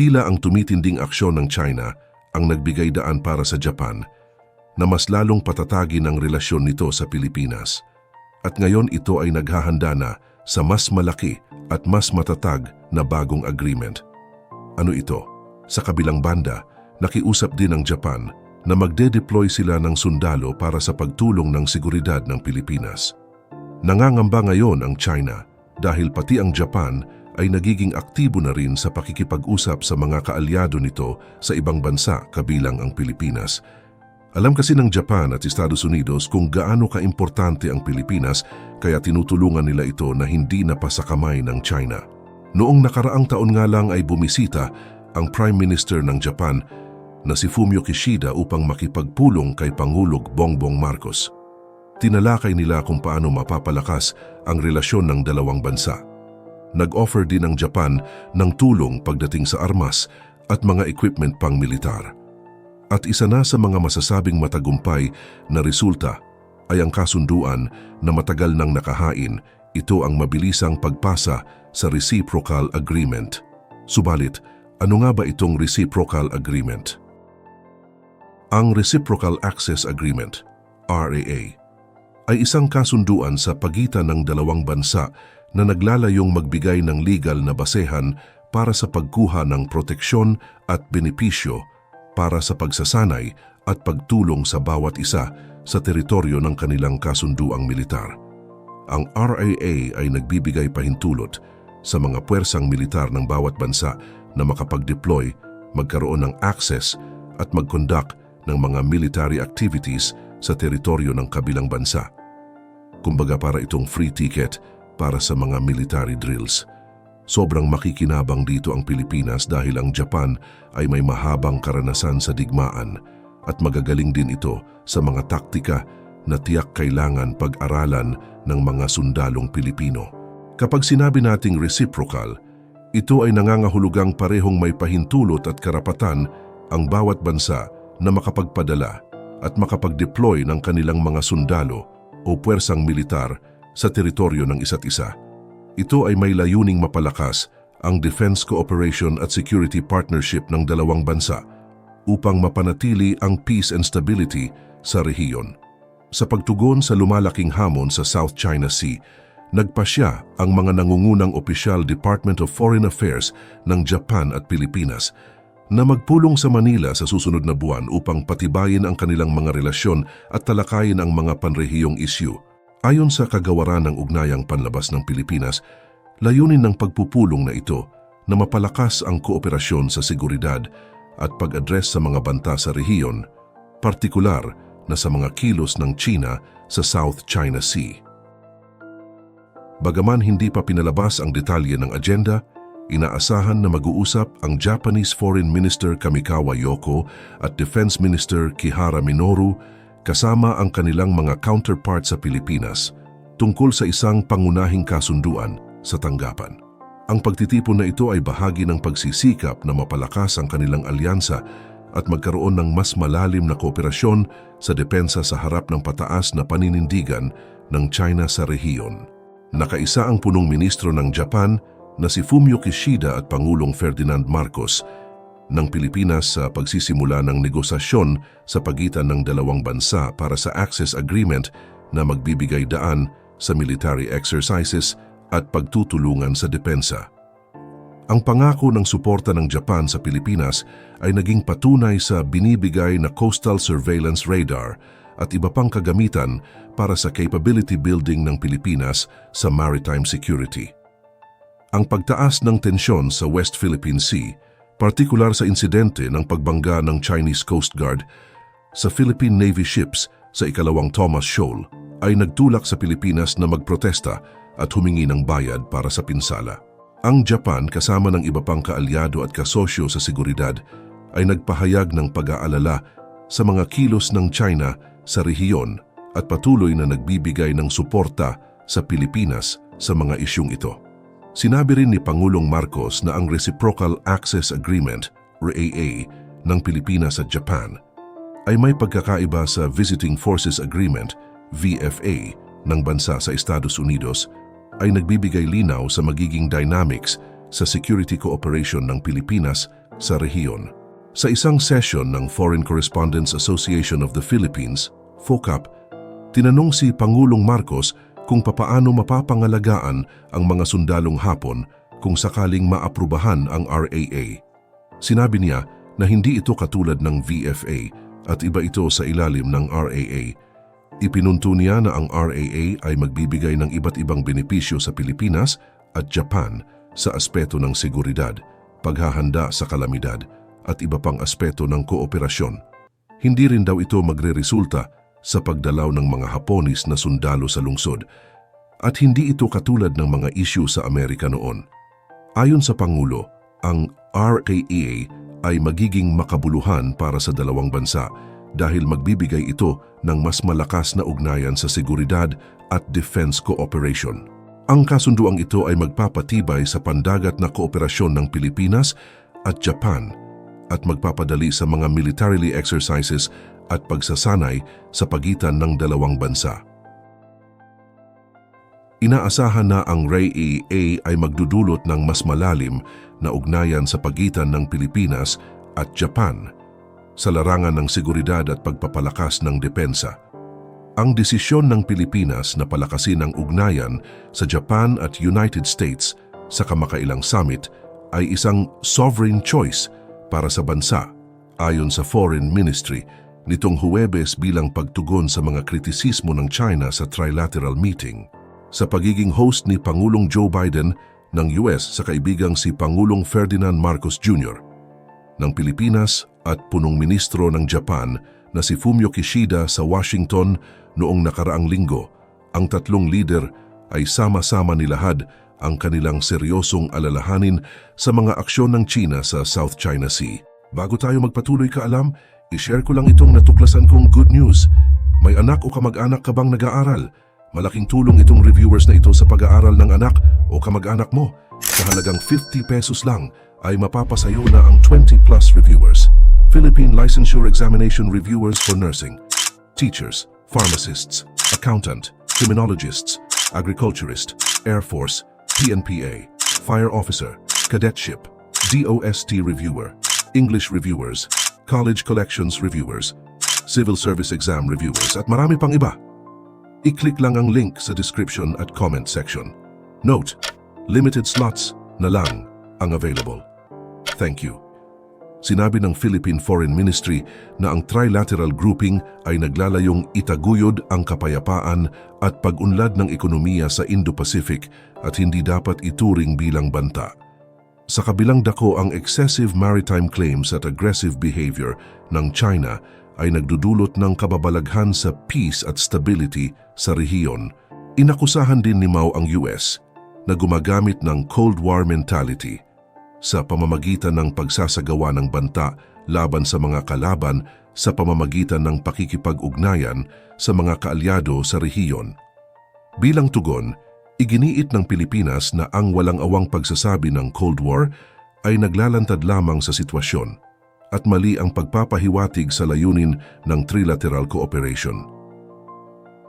Tila ang tumitinding aksyon ng China ang nagbigay daan para sa Japan na mas lalong patatagin ang relasyon nito sa Pilipinas. At ngayon ito ay naghahanda na sa mas malaki at mas matatag na bagong agreement. Ano ito? Sa kabilang banda, nakiusap din ang Japan na magde-deploy sila ng sundalo para sa pagtulong ng seguridad ng Pilipinas. Nangangamba ngayon ang China dahil pati ang Japan ay nagiging aktibo na rin sa pakikipag-usap sa mga kaalyado nito sa ibang bansa kabilang ang Pilipinas. Alam kasi ng Japan at Estados Unidos kung gaano kaimportante ang Pilipinas kaya tinutulungan nila ito na hindi napasakamay ng China. Noong nakaraang taon nga lang ay bumisita ang Prime Minister ng Japan na si Fumio Kishida upang makipagpulong kay Pangulog Bongbong Marcos. Tinalakay nila kung paano mapapalakas ang relasyon ng dalawang bansa. Nag-offer din ang Japan ng tulong pagdating sa armas at mga equipment pang militar. At isa na sa mga masasabing matagumpay na resulta ay ang kasunduan na matagal nang nakahain, ito ang mabilisang pagpasa sa Reciprocal Agreement. Subalit, ano nga ba itong Reciprocal Agreement? Ang Reciprocal Access Agreement, RAA, ay isang kasunduan sa pagitan ng dalawang bansa na naglalayong magbigay ng legal na basehan para sa pagkuha ng proteksyon at benepisyo para sa pagsasanay at pagtulong sa bawat isa sa teritoryo ng kanilang kasunduang militar. Ang RAA ay nagbibigay pahintulot sa mga puwersang militar ng bawat bansa na makapag-deploy, magkaroon ng access at mag-conduct ng mga military activities sa teritoryo ng kabilang bansa. Kumbaga para itong free ticket para sa mga military drills. Sobrang makikinabang dito ang Pilipinas dahil ang Japan ay may mahabang karanasan sa digmaan at magagaling din ito sa mga taktika na tiyak kailangan pag-aralan ng mga sundalong Pilipino. Kapag sinabi nating reciprocal, ito ay nangangahulugang parehong may pahintulot at karapatan ang bawat bansa na makapagpadala at makapag-deploy ng kanilang mga sundalo o puwersang militar sa teritoryo ng isa't isa. Ito ay may layuning mapalakas ang defense cooperation at security partnership ng dalawang bansa upang mapanatili ang peace and stability sa rehiyon. Sa pagtugon sa lumalaking hamon sa South China Sea, nagpasya ang mga nangungunang opisyal Department of Foreign Affairs ng Japan at Pilipinas na magpulong sa Manila sa susunod na buwan upang patibayin ang kanilang mga relasyon at talakayin ang mga panrehiyong isyu. Ayon sa kagawaran ng ugnayang panlabas ng Pilipinas, layunin ng pagpupulong na ito na mapalakas ang kooperasyon sa seguridad at pag-address sa mga banta sa rehiyon, partikular na sa mga kilos ng China sa South China Sea. Bagaman hindi pa pinalabas ang detalye ng agenda, inaasahan na mag-uusap ang Japanese Foreign Minister Kamikawa Yoko at Defense Minister Kihara Minoru kasama ang kanilang mga counterpart sa Pilipinas tungkol sa isang pangunahing kasunduan sa tanggapan. Ang pagtitipon na ito ay bahagi ng pagsisikap na mapalakas ang kanilang alyansa at magkaroon ng mas malalim na kooperasyon sa depensa sa harap ng pataas na paninindigan ng China sa rehiyon. Nakaisa ang punong ministro ng Japan na si Fumio Kishida at Pangulong Ferdinand Marcos ng Pilipinas sa pagsisimula ng negosasyon sa pagitan ng dalawang bansa para sa Access Agreement na magbibigay daan sa military exercises at pagtutulungan sa depensa. Ang pangako ng suporta ng Japan sa Pilipinas ay naging patunay sa binibigay na coastal surveillance radar at iba pang kagamitan para sa capability building ng Pilipinas sa maritime security. Ang pagtaas ng tensyon sa West Philippine Sea, partikular sa insidente ng pagbangga ng Chinese Coast Guard sa Philippine Navy ships sa ikalawang Thomas Shoal, ay nagtulak sa Pilipinas na magprotesta at humingi ng bayad para sa pinsala. Ang Japan kasama ng iba pang kaalyado at kasosyo sa seguridad ay nagpahayag ng pag-aalala sa mga kilos ng China sa rehiyon at patuloy na nagbibigay ng suporta sa Pilipinas sa mga isyung ito. Sinabi rin ni Pangulong Marcos na ang Reciprocal Access Agreement, RAA, ng Pilipinas at Japan ay may pagkakaiba sa Visiting Forces Agreement, VFA, ng bansa sa Estados Unidos ay nagbibigay linaw sa magiging dynamics sa security cooperation ng Pilipinas sa rehiyon. Sa isang session ng Foreign Correspondents Association of the Philippines, FOCAP, tinanong si Pangulong Marcos kung papaano mapapangalagaan ang mga sundalong Hapon kung sakaling maaprubahan ang RAA. Sinabi niya na hindi ito katulad ng VFA at iba ito sa ilalim ng RAA. Ipinunto niya na ang RAA ay magbibigay ng iba't ibang benepisyo sa Pilipinas at Japan sa aspeto ng seguridad, paghahanda sa kalamidad at iba pang aspeto ng kooperasyon. Hindi rin daw ito magreresulta sa pagdalaw ng mga Haponis na sundalo sa lungsod at hindi ito katulad ng mga issue sa Amerika noon. Ayon sa Pangulo, ang RAA ay magiging makabuluhan para sa dalawang bansa dahil magbibigay ito ng mas malakas na ugnayan sa seguridad at defense cooperation. Ang kasunduang ito ay magpapatibay sa pandagat na kooperasyon ng Pilipinas at Japan at magpapadali sa mga militarily exercises at pagsasanay sa pagitan ng dalawang bansa. Inaasahan na ang RAA ay magdudulot ng mas malalim na ugnayan sa pagitan ng Pilipinas at Japan sa larangan ng seguridad at pagpapalakas ng depensa. Ang desisyon ng Pilipinas na palakasin ang ugnayan sa Japan at United States sa kamakailang summit ay isang sovereign choice para sa bansa ayon sa Foreign Ministry nitong Huwebes bilang pagtugon sa mga kritisismo ng China sa trilateral meeting sa pagiging host ni Pangulong Joe Biden ng US sa kaibigang si Pangulong Ferdinand Marcos Jr. ng Pilipinas at punong ministro ng Japan na si Fumio Kishida sa Washington noong nakaraang linggo, ang tatlong leader ay sama-sama nilahad ang kanilang seryosong alalahanin sa mga aksyon ng China sa South China Sea. Bago tayo magpatuloy ka alam, ishare ko lang itong natuklasan kong good news. May anak o kamag-anak ka bang nag-aaral? Malaking tulong itong reviewers na ito sa pag-aaral ng anak o kamag-anak mo. Sa halagang 50 pesos lang ay mapapasayo na ang 20 plus reviewers. Philippine Licensure Examination Reviewers for Nursing, Teachers, Pharmacists, Accountant, Criminologists, Agriculturist, Air Force, PNPA, Fire Officer, Cadetship, DOST Reviewer, English Reviewers, College Collections Reviewers, Civil Service Exam Reviewers at marami pang iba. I-click lang ang link sa description at comment section. Note, limited slots na lang ang available. Thank you. Sinabi ng Philippine Foreign Ministry na ang trilateral grouping ay naglalayong itaguyod ang kapayapaan at pag-unlad ng ekonomiya sa Indo-Pacific at hindi dapat ituring bilang banta. Sa kabilang dako ang excessive maritime claims at aggressive behavior ng China ay nagdudulot ng kababalaghan sa peace at stability sa rehiyon. Inakusahan din ni Mao ang US na gumagamit ng Cold War mentality sa pamamagitan ng pagsasagawa ng banta laban sa mga kalaban sa pamamagitan ng pakikipag-ugnayan sa mga kaalyado sa rehiyon. Bilang tugon, iginiit ng Pilipinas na ang walang awang pagsasabi ng Cold War ay naglalantad lamang sa sitwasyon at mali ang pagpapahiwatig sa layunin ng trilateral cooperation.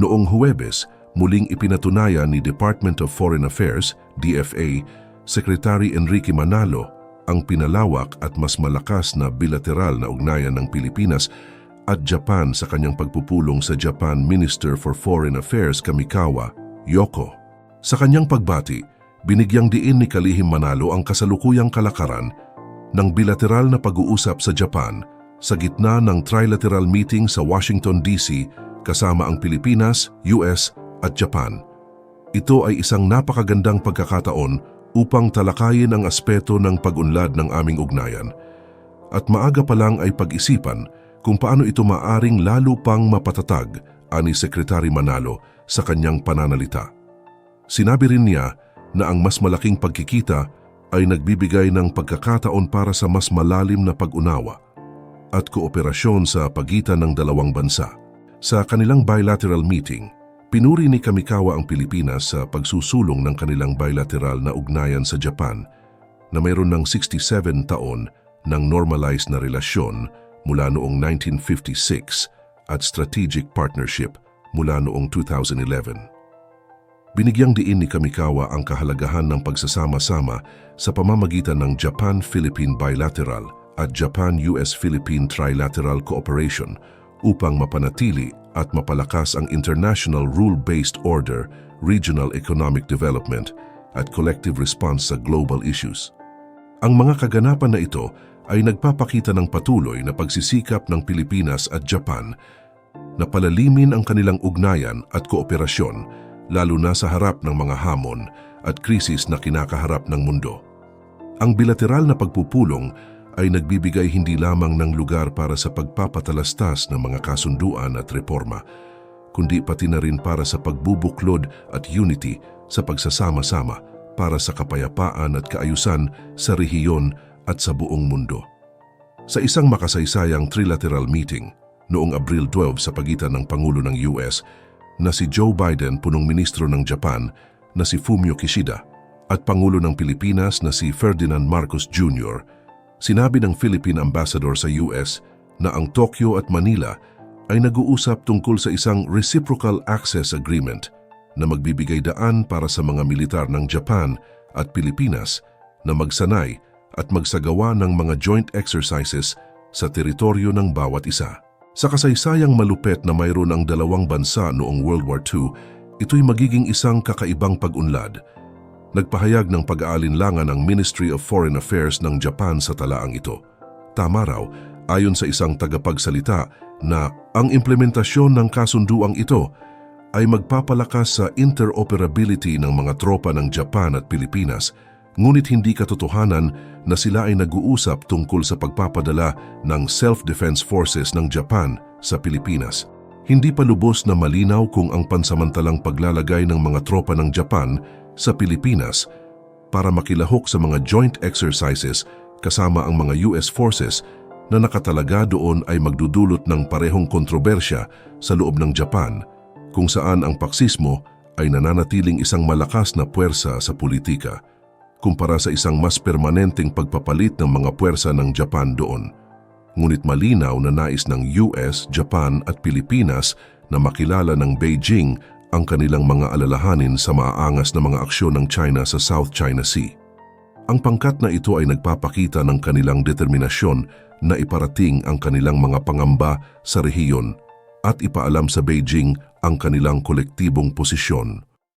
Noong Huwebes, muling ipinatunayan ni Department of Foreign Affairs, DFA, Secretary Enrique Manalo ang pinalawak at mas malakas na bilateral na ugnayan ng Pilipinas at Japan sa kanyang pagpupulong sa Japan Minister for Foreign Affairs Kamikawa, Yoko. Sa kanyang pagbati, binigyang diin ni Kalihim Manalo ang kasalukuyang kalakaran ng bilateral na pag-uusap sa Japan sa gitna ng trilateral meeting sa Washington DC kasama ang Pilipinas, US at Japan. Ito ay isang napakagandang pagkakataon upang talakayin ang aspeto ng pag-unlad ng aming ugnayan at maaga pa lang ay pag-isipan kung paano ito maaring lalo pang mapatatag ani Sekretary Manalo sa kanyang pananalita. Sinabi rin niya na ang mas malaking pagkikita ay nagbibigay ng pagkakataon para sa mas malalim na pag-unawa at kooperasyon sa pagitan ng dalawang bansa. Sa kanilang bilateral meeting, pinuri ni Kamikawa ang Pilipinas sa pagsusulong ng kanilang bilateral na ugnayan sa Japan na mayroon ng 67 taon ng normalized na relasyon mula noong 1956 at strategic partnership mula noong 2011. Binigyang diin ni Kamikawa ang kahalagahan ng pagsasama-sama sa pamamagitan ng Japan-Philippine Bilateral at Japan-US-Philippine Trilateral Cooperation upang mapanatili at mapalakas ang international rule-based order, regional economic development at collective response sa global issues. Ang mga kaganapan na ito ay nagpapakita ng patuloy na pagsisikap ng Pilipinas at Japan na palalimin ang kanilang ugnayan at kooperasyon lalo na sa harap ng mga hamon at krisis na kinakaharap ng mundo. Ang bilateral na pagpupulong ay nagbibigay hindi lamang ng lugar para sa pagpapatalastas ng mga kasunduan at reforma, kundi pati na rin para sa pagbubuklod at unity sa pagsasama-sama para sa kapayapaan at kaayusan sa rehiyon at sa buong mundo. Sa isang makasaysayang trilateral meeting noong Abril 12 sa pagitan ng Pangulo ng US na si Joe Biden, punong ministro ng Japan na si Fumio Kishida at Pangulo ng Pilipinas na si Ferdinand Marcos Jr., sinabi ng Philippine Ambassador sa US na ang Tokyo at Manila ay nag-uusap tungkol sa isang Reciprocal Access Agreement na magbibigay daan para sa mga militar ng Japan at Pilipinas na magsanay at magsagawa ng mga joint exercises sa teritoryo ng bawat isa. Sa kasaysayang malupet na mayroon ang dalawang bansa noong World War II, ito'y magiging isang kakaibang pag-unlad. Nagpahayag ng pag-aalinlangan ang Ministry of Foreign Affairs ng Japan sa talaang ito. Tama raw, ayon sa isang tagapagsalita na ang implementasyon ng kasunduang ito ay magpapalakas sa interoperability ng mga tropa ng Japan at Pilipinas ngunit hindi katotohanan na sila ay nag-uusap tungkol sa pagpapadala ng self-defense forces ng Japan sa Pilipinas. Hindi pa lubos na malinaw kung ang pansamantalang paglalagay ng mga tropa ng Japan sa Pilipinas para makilahok sa mga joint exercises kasama ang mga US forces na nakatalaga doon ay magdudulot ng parehong kontrobersya sa loob ng Japan kung saan ang paksismo ay nananatiling isang malakas na puwersa sa politika kumpara sa isang mas permanenteng pagpapalit ng mga puwersa ng Japan doon. Ngunit malinaw na nais ng US, Japan at Pilipinas na makilala ng Beijing ang kanilang mga alalahanin sa maaangas na mga aksyon ng China sa South China Sea. Ang pangkat na ito ay nagpapakita ng kanilang determinasyon na iparating ang kanilang mga pangamba sa rehiyon at ipaalam sa Beijing ang kanilang kolektibong posisyon.